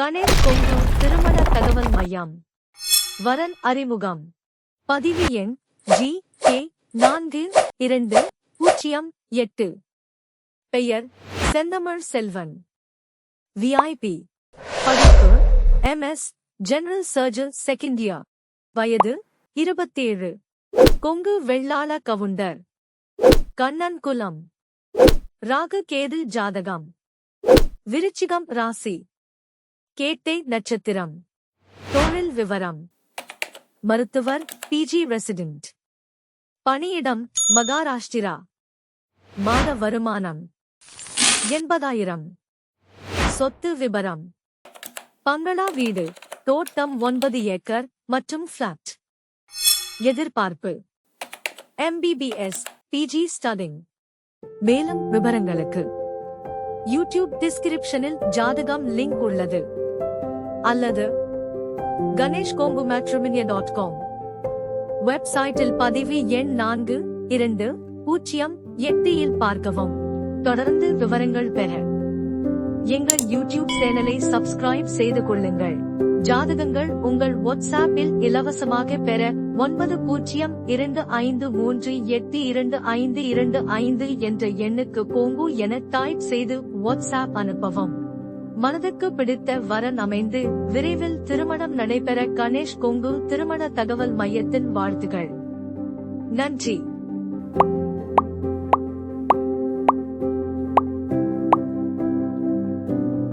கணேஷ் கொங்கு திருமண தகவல் மையம். வரன் அறிமுகம். பதிவு எண் ஜி கே நான்கு இரண்டு பூஜ்ஜியம் எட்டு. பெயர் செந்தமிழ் செல்வன். விஐபி படிப்பு MS general surgeon second year வயது இருபத்தேழு. கொங்கு வெள்ளாள கவுண்டர். கண்ணன் குலம் ராகு கேது ஜாதகம். விருச்சிகம் ராசி. கேட்டை நட்சத்திரம். தொழில் விவரம். மருத்துவர் பிஜி ரெசிடென்ட். பணியிடம் மகாராஷ்டிரா. மாத வருமானம். எண்பதாயிரம். சொத்து விபரம். பங்களா வீடு. தோட்டம் ஒன்பது ஏக்கர் மற்றும் பிளாட் எதிர்பார்ப்பு. எம்பிபிஎஸ் பிஜி ஸ்டடிங் மேலும் விவரங்களுக்கு யூடியூப் டிஸ்கிரிப்ஷனில் ஜாதகம் லிங்க் உள்ளது. அல்லது Ganesh Kongu matrimony dot com. வெப்சைட்டில் பதிவு எண் நான்கு இரண்டு பூஜ்ஜியம் எட்டு பார்க்கவும். தொடர்ந்து விவரங்கள் பெற. எங்கள் யூடியூப் சேனலை சப்ஸ்கிரைப் செய்து கொள்ளுங்கள். ஜாதகங்கள் உங்கள் வாட்ஸ்ஆப்பில் இலவசமாக பெற ஒன்பது பூஜ்ஜியம் இரண்டு ஐந்து மூன்று எட்டு இரண்டு ஐந்து இரண்டு ஐந்து என்ற எண்ணுக்கு கோங்கு என டைப் செய்து வாட்ஸ்ஆப் அனுப்பவும். மனதுக்கு பிடித்த வரன் அமைந்து விரைவில் திருமணம் நடைபெற கணேஷ் கொங்கு திருமண தகவல் மையத்தின் வாழ்த்துகள். நன்றி.